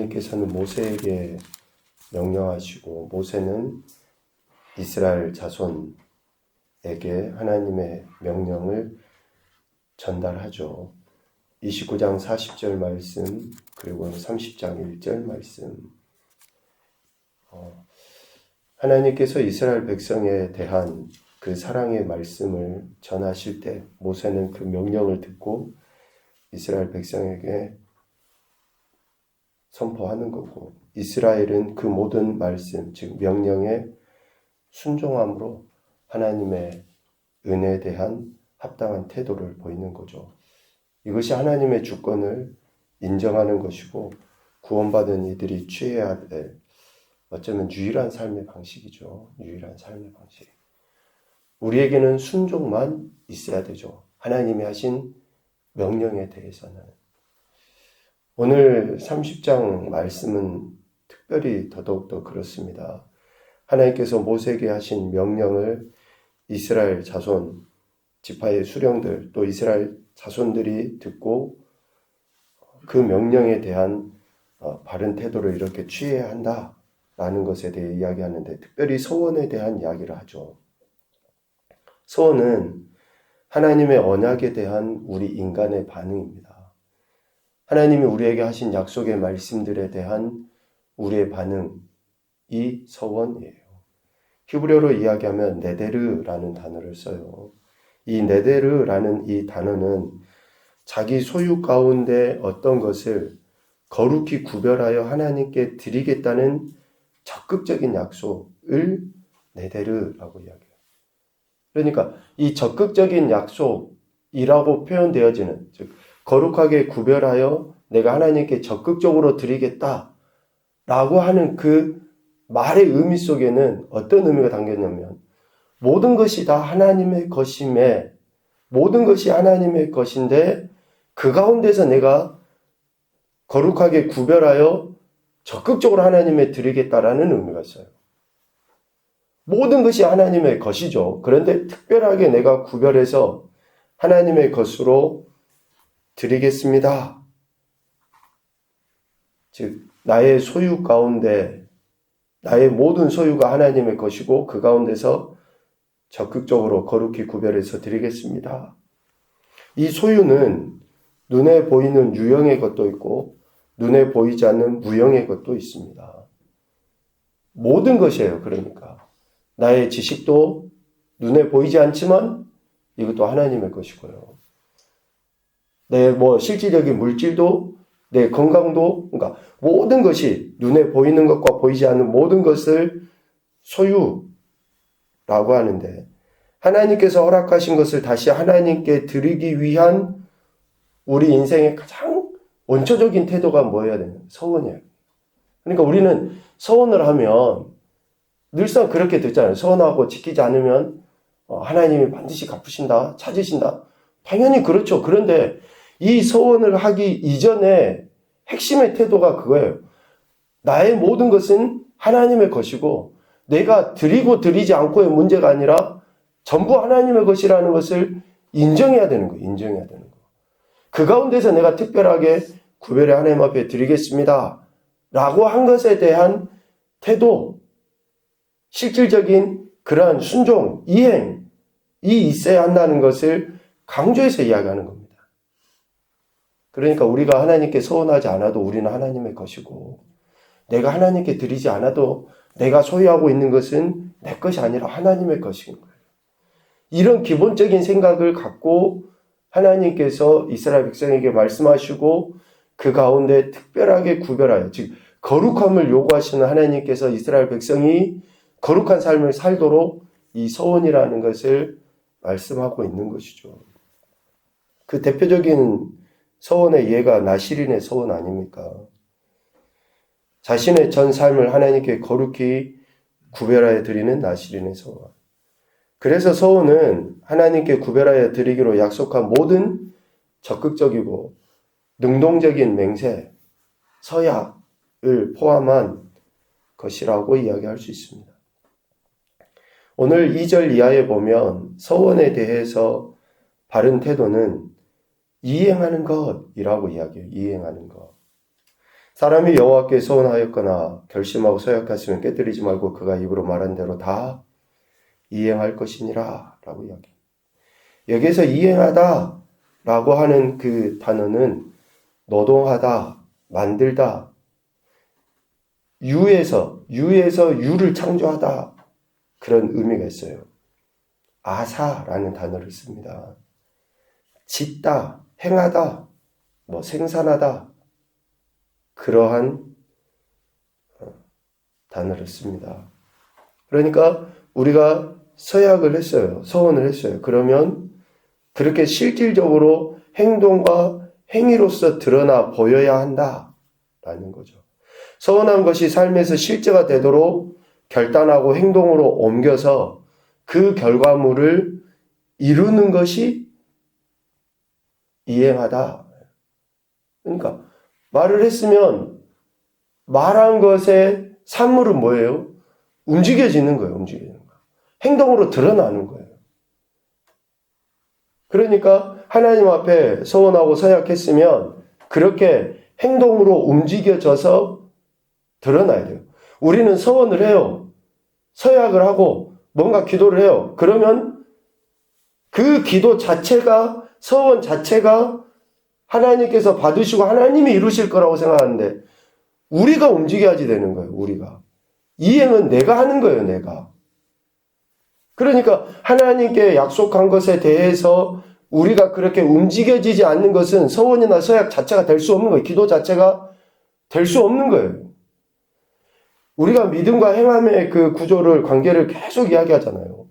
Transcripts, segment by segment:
하나님께서는 모세에게 명령하시고 모세는 이스라엘 자손에게 하나님의 명령을 전달하죠. 29장 40절 말씀 그리고 30장 1절 말씀 어, 하나님께서 이스라엘 백성에 대한 그 사랑의 말씀을 전하실 때 모세는 그 명령을 듣고 이스라엘 백성에게 선포하는 거고 이스라엘은 그 모든 말씀 즉 명령에 순종함으로 하나님의 은혜에 대한 합당한 태도를 보이는 거죠. 이것이 하나님의 주권을 인정하는 것이고 구원받은 이들이 취해야 될 어쩌면 유일한 삶의 방식이죠. 유일한 삶의 방식. 우리에게는 순종만 있어야 되죠. 하나님이 하신 명령에 대해서는. 오늘 30장 말씀은 특별히 더더욱더 그렇습니다. 하나님께서 모세에게 하신 명령을 이스라엘 자손, 지파의 수령들, 또 이스라엘 자손들이 듣고 그 명령에 대한 어, 바른 태도를 이렇게 취해야 한다라는 것에 대해 이야기하는데 특별히 서원에 대한 이야기를 하죠. 서원은 하나님의 언약에 대한 우리 인간의 반응입니다. 하나님이 우리에게 하신 약속의 말씀들에 대한 우리의 반응이 서원이에요. 히브리어로 이야기하면 네데르라는 단어를 써요. 이 네데르라는 이 단어는 자기 소유 가운데 어떤 것을 거룩히 구별하여 하나님께 드리겠다는 적극적인 약속을 네데르라고 이야기해요. 그러니까 이 적극적인 약속이라고 표현되어지는 즉 거룩하게 구별하여 내가 하나님께 적극적으로 드리겠다 라고 하는 그 말의 의미 속에는 어떤 의미가 담겼냐면 모든 것이 다 하나님의 것임에 모든 것이 하나님의 것인데 그 가운데서 내가 거룩하게 구별하여 적극적으로 하나님에 드리겠다라는 의미가 있어요. 모든 것이 하나님의 것이죠. 그런데 특별하게 내가 구별해서 하나님의 것으로 드리겠습니다. 즉, 나의 소유 가운데, 나의 모든 소유가 하나님의 것이고, 그 가운데서 적극적으로 거룩히 구별해서 드리겠습니다. 이 소유는 눈에 보이는 유형의 것도 있고, 눈에 보이지 않는 무형의 것도 있습니다. 모든 것이에요, 그러니까. 나의 지식도 눈에 보이지 않지만 이것도 하나님의 것이고요. 내 뭐 실질적인 물질도 내 건강도 그러니까 모든 것이 눈에 보이는 것과 보이지 않는 모든 것을 소유라고 하는데 하나님께서 허락하신 것을 다시 하나님께 드리기 위한 우리 인생의 가장 원초적인 태도가 뭐여야 되는 서원이에요. 그러니까 우리는 서원을 하면 늘상 그렇게 듣잖아요. 서원하고 지키지 않으면 어, 하나님이 반드시 갚으신다, 찾으신다. 당연히 그렇죠. 그런데 이 서원을 하기 이전에 핵심의 태도가 그거예요. 나의 모든 것은 하나님의 것이고 내가 드리고 드리지 않고의 문제가 아니라 전부 하나님의 것이라는 것을 인정해야 되는 거예요. 인정해야 되는 거. 그 가운데서 내가 특별하게 구별의 하나님 앞에 드리겠습니다. 라고 한 것에 대한 태도, 실질적인 그러한 순종, 이행 이 있어야 한다는 것을 강조해서 이야기하는 겁니다. 그러니까 우리가 하나님께 소원하지 않아도 우리는 하나님의 것이고, 내가 하나님께 드리지 않아도 내가 소유하고 있는 것은 내 것이 아니라 하나님의 것인 거예요. 이런 기본적인 생각을 갖고 하나님께서 이스라엘 백성에게 말씀하시고 그 가운데 특별하게 구별하여, 즉, 거룩함을 요구하시는 하나님께서 이스라엘 백성이 거룩한 삶을 살도록 이 서원이라는 것을 말씀하고 있는 것이죠. 그 대표적인 서원의 예가 나시린의 서원 아닙니까? 자신의 전 삶을 하나님께 거룩히 구별하여 드리는 나시린의 서원. 그래서 서원은 하나님께 구별하여 드리기로 약속한 모든 적극적이고 능동적인 맹세, 서약을 포함한 것이라고 이야기할 수 있습니다. 오늘 2절 이하에 보면 서원에 대해서 바른 태도는 이행하는 것이라고 이야기해요. 이행하는 것. 사람이 여호와께 소원하였거나 결심하고 서약했으면 깨뜨리지 말고 그가 입으로 말한 대로 다 이행할 것이니라 라고 이야기. 여기에서 이행하다 라고 하는 그 단어는 노동하다, 만들다, 유에서, 유에서 유를 창조하다 그런 의미가 있어요. 아사라는 단어를 씁니다. 짓다, 행하다, 뭐 생산하다 그러한 어, 단어를 씁니다. 그러니까 우리가 서약을 했어요. 서원을 했어요. 그러면 그렇게 실질적으로 행동과 행위로서 드러나 보여야 한다라는 거죠. 서원한 것이 삶에서 실제가 되도록 결단하고 행동으로 옮겨서 그 결과물을 이루는 것이 이행하다. 그러니까 말을 했으면 말한 것의 산물은 뭐예요? 움직여지는 거예요. 움직이는 거. 행동으로 드러나는 거예요. 그러니까 하나님 앞에 서원하고 서약했으면 그렇게 행동으로 움직여져서 드러나야 돼요. 우리는 서원을 해요. 서약을 하고 뭔가 기도를 해요. 그러면 그 기도 자체가 서원 자체가 하나님께서 받으시고 하나님이 이루실 거라고 생각하는데 우리가 움직여야지 되는 거예요. 우리가. 이행은 내가 하는 거예요. 내가. 그러니까 하나님께 약속한 것에 대해서 우리가 그렇게 움직여지지 않는 것은 서원이나 서약 자체가 될 수 없는 거예요. 기도 자체가 될 수 없는 거예요. 우리가 믿음과 행함의 그 구조를, 관계를 계속 이야기하잖아요.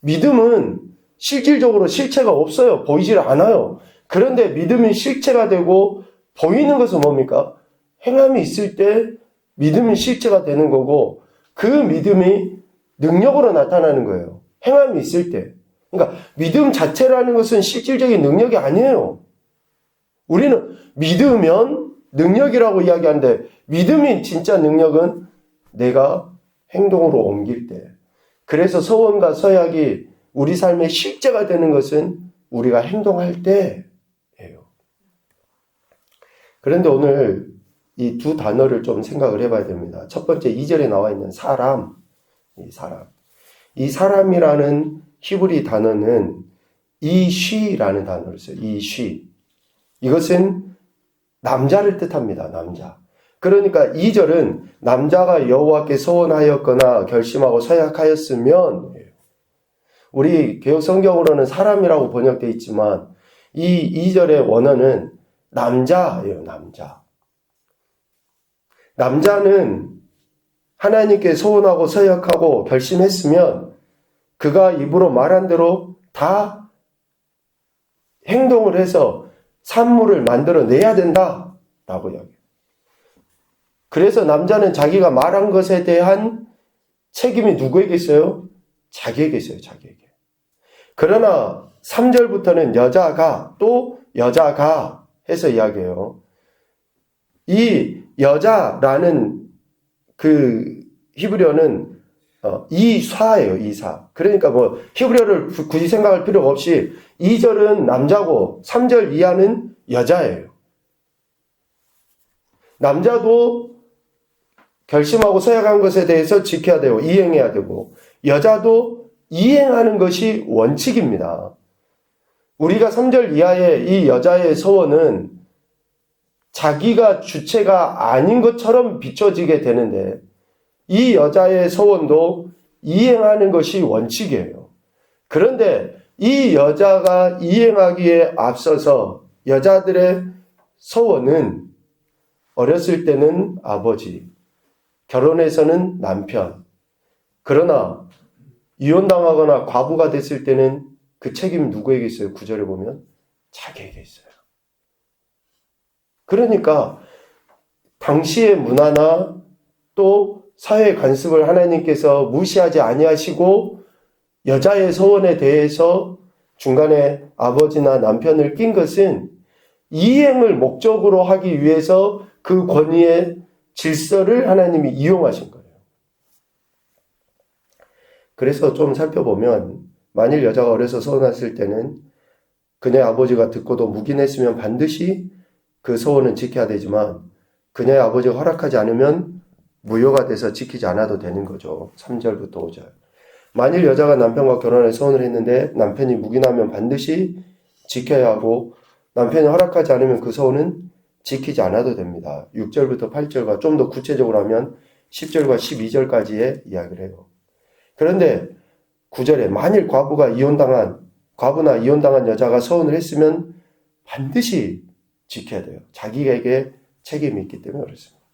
믿음은 실질적으로 실체가 없어요. 보이질 않아요. 그런데 믿음이 실체가 되고 보이는 것은 뭡니까? 행함이 있을 때 믿음이 실체가 되는 거고 그 믿음이 능력으로 나타나는 거예요. 행함이 있을 때. 그러니까 믿음 자체라는 것은 실질적인 능력이 아니에요. 우리는 믿으면 능력이라고 이야기하는데 믿음이 진짜 능력은 내가 행동으로 옮길 때. 그래서 서원과 서약이 우리 삶의 실제가 되는 것은 우리가 행동할 때예요. 그런데 오늘 이 두 단어를 좀 생각을 해봐야 됩니다. 첫 번째 2절에 나와 있는 사람, 이 사람. 이 사람이라는 히브리 단어는 이쉬라는 단어를 써요. 이쉬. 이것은 남자를 뜻합니다. 남자. 그러니까 2절은 남자가 여호와께 소원하였거나 결심하고 서약하였으면 우리 개혁 성경으로는 사람이라고 번역되어 있지만 이 2절의 원어는 남자예요, 남자. 남자는 하나님께 소원하고 서약하고 결심했으면 그가 입으로 말한 대로 다 행동을 해서 산물을 만들어 내야 된다. 라고 이야기해요. 그래서 남자는 자기가 말한 것에 대한 책임이 누구에게 있어요? 자기에게 있어요, 자기에게. 그러나 3절부터는 여자가 또 여자가 해서 이야기해요. 이 여자라는 그 히브리어는 어, 이사예요, 이사. 그러니까 뭐 히브리어를 굳이 생각할 필요가 없이 2절은 남자고 3절 이하는 여자예요. 남자도 결심하고 서약한 것에 대해서 지켜야 되고 이행해야 되고 여자도 이행하는 것이 원칙입니다. 우리가 3절 이하의 이 여자의 서원은 자기가 주체가 아닌 것처럼 비춰지게 되는데 이 여자의 서원도 이행하는 것이 원칙이에요. 그런데 이 여자가 이행하기에 앞서서 여자들의 서원은 어렸을 때는 아버지, 결혼해서는 남편. 그러나 이혼당하거나 과부가 됐을 때는 그 책임 누구에게 있어요? 구절에 보면 자기에게 있어요. 그러니까 당시의 문화나 또 사회 관습을 하나님께서 무시하지 아니하시고 여자의 소원에 대해서 중간에 아버지나 남편을 낀 것은 이행을 목적으로 하기 위해서 그 권위의 질서를 하나님이 이용하신 거예요. 그래서 좀 살펴보면 만일 여자가 어려서 서원했을 때는 그네 아버지가 듣고도 묵인했으면 반드시 그 소원은 지켜야 되지만 그녀의 아버지가 허락하지 않으면 무효가 돼서 지키지 않아도 되는 거죠. 3절부터 5절. 만일 여자가 남편과 결혼을 서원을 했는데 남편이 묵인하면 반드시 지켜야 하고 남편이 허락하지 않으면 그 서원은 지키지 않아도 됩니다. 6절부터 8절과 좀 더 구체적으로 하면 10절과 12절까지의 이야기를 해요. 그런데 9절에 만일 과부가 이혼당한 과부나 이혼당한 여자가 서원을 했으면 반드시 지켜야 돼요. 자기에게 책임이 있기 때문에 그렇습니다.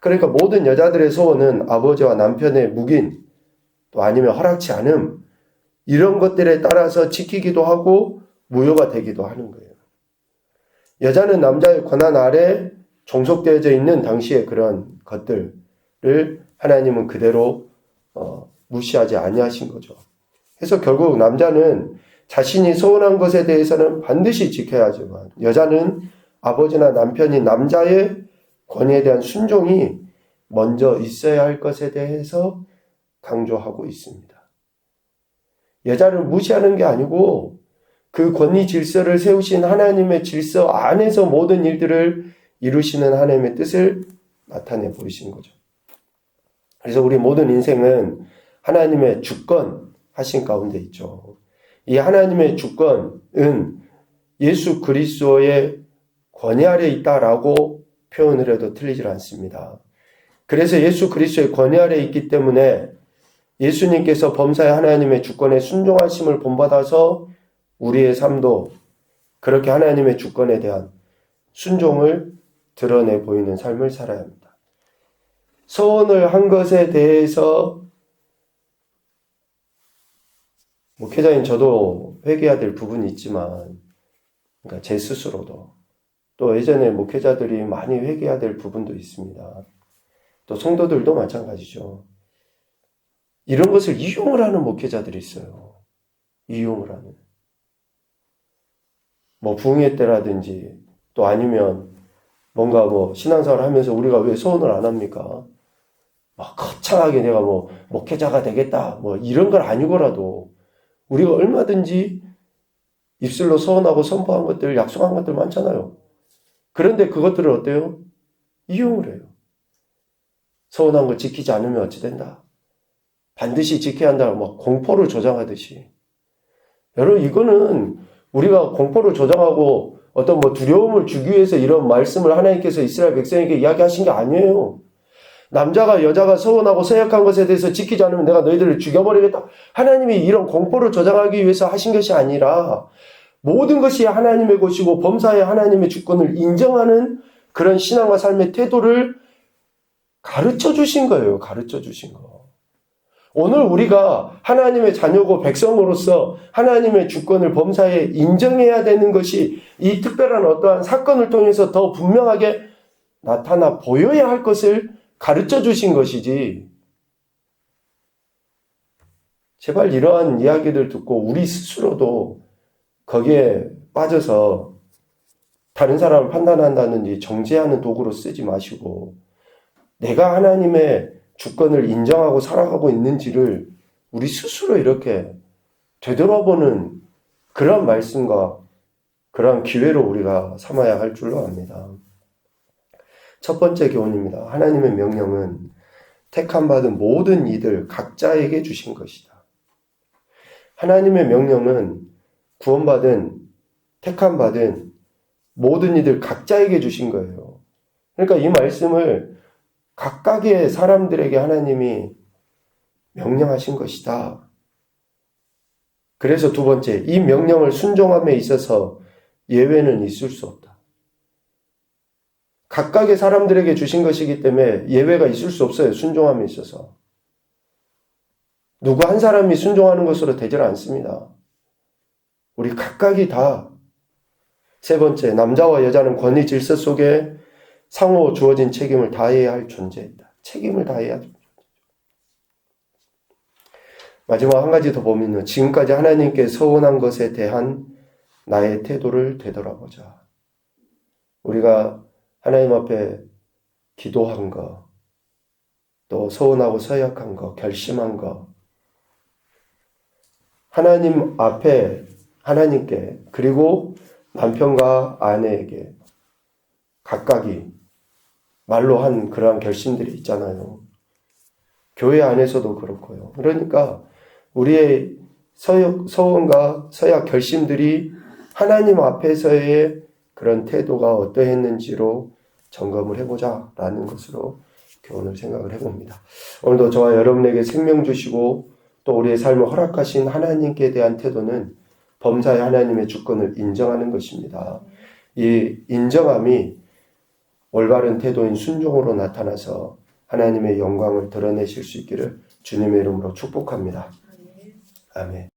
그러니까 모든 여자들의 소원은 아버지와 남편의 묵인 또 아니면 허락치 않음 이런 것들에 따라서 지키기도 하고 무효가 되기도 하는 거예요. 여자는 남자의 권한 아래 종속되어져 있는 당시의 그런 것들을 하나님은 그대로 어, 무시하지 아니하신 거죠. 그래서 결국 남자는 자신이 소원한 것에 대해서는 반드시 지켜야 하지만 여자는 아버지나 남편이 남자의 권위에 대한 순종이 먼저 있어야 할 것에 대해서 강조하고 있습니다. 여자를 무시하는 게 아니고 그 권위 질서를 세우신 하나님의 질서 안에서 모든 일들을 이루시는 하나님의 뜻을 나타내 보이신 거죠. 그래서 우리 모든 인생은 하나님의 주권 하신 가운데 있죠. 이 하나님의 주권은 예수 그리스도의 권위 아래 있다라고 표현을 해도 틀리질 않습니다. 그래서 예수 그리스도의 권위 아래 있기 때문에 예수님께서 범사의 하나님의 주권에 순종하심을 본받아서 우리의 삶도 그렇게 하나님의 주권에 대한 순종을 드러내 보이는 삶을 살아야 합니다. 소원을 한 것에 대해서 목회자인 저도 회개해야 될 부분이 있지만, 그러니까 제 스스로도 또 예전에 목회자들이 많이 회개해야 될 부분도 있습니다. 또 성도들도 마찬가지죠. 이런 것을 이용을 하는 목회자들이 있어요. 이용을 하는. 뭐 부흥회 때라든지 또 아니면 뭔가 뭐 신앙생활 하면서 우리가 왜 소원을 안 합니까? 막 거창하게 내가 뭐 목회자가 되겠다 뭐 이런 걸 아니고라도 우리가 얼마든지 입술로 소원하고 선포한 것들 약속한 것들 많잖아요. 그런데 그것들을 어때요? 이용을 해요. 소원한 거 지키지 않으면 어찌 된다? 반드시 지켜야 한다. 막 공포를 조장하듯이. 여러분, 이거는 우리가 공포를 조장하고 어떤 뭐 두려움을 주기 위해서 이런 말씀을 하나님께서 이스라엘 백성에게 이야기하신 게 아니에요. 남자가 여자가 서운하고 서약한 것에 대해서 지키지 않으면 내가 너희들을 죽여버리겠다. 하나님이 이런 공포를 조장하기 위해서 하신 것이 아니라 모든 것이 하나님의 것이고 범사의 하나님의 주권을 인정하는 그런 신앙과 삶의 태도를 가르쳐 주신 거예요. 가르쳐 주신 거. 오늘 우리가 하나님의 자녀고 백성으로서 하나님의 주권을 범사에 인정해야 되는 것이 이 특별한 어떠한 사건을 통해서 더 분명하게 나타나 보여야 할 것을 가르쳐 주신 것이지. 제발 이러한 이야기들 듣고 우리 스스로도 거기에 빠져서 다른 사람을 판단한다든지 정죄하는 도구로 쓰지 마시고 내가 하나님의 주권을 인정하고 살아가고 있는지를 우리 스스로 이렇게 되돌아보는 그런 말씀과 그런 기회로 우리가 삼아야 할 줄로 압니다. 첫 번째 교훈입니다. 하나님의 명령은 택함 받은 모든 이들 각자에게 주신 것이다. 하나님의 명령은 구원받은 택함 받은 모든 이들 각자에게 주신 거예요. 그러니까 이 말씀을 각각의 사람들에게 하나님이 명령하신 것이다. 그래서 두 번째, 이 명령을 순종함에 있어서 예외는 있을 수 없다. 각각의 사람들에게 주신 것이기 때문에 예외가 있을 수 없어요. 순종함에 있어서. 누구 한 사람이 순종하는 것으로 되질 않습니다. 우리 각각이 다. 세 번째, 남자와 여자는 권위 질서 속에 상호 주어진 책임을 다해야 할 존재이다. 책임을 다해야 합니다. 마지막 한 가지 더 보면요. 지금까지 하나님께 서원한 것에 대한 나의 태도를 되돌아보자. 우리가 하나님 앞에 기도한 거, 또 서운하고 서약한 거, 결심한 거, 하나님 앞에 하나님께 그리고 남편과 아내에게 각각이 말로 한 그러한 결심들이 있잖아요. 교회 안에서도 그렇고요. 그러니까 우리의 서역, 서원과 서약 결심들이 하나님 앞에서의 그런 태도가 어떠했는지로 점검을 해보자 라는 것으로 교훈을 생각을 해봅니다. 오늘도 저와 여러분에게 생명 주시고 또 우리의 삶을 허락하신 하나님께 대한 태도는 범사의 하나님의 주권을 인정하는 것입니다. 이 인정함이 올바른 태도인 순종으로 나타나서 하나님의 영광을 드러내실 수 있기를 주님의 이름으로 축복합니다. 아멘.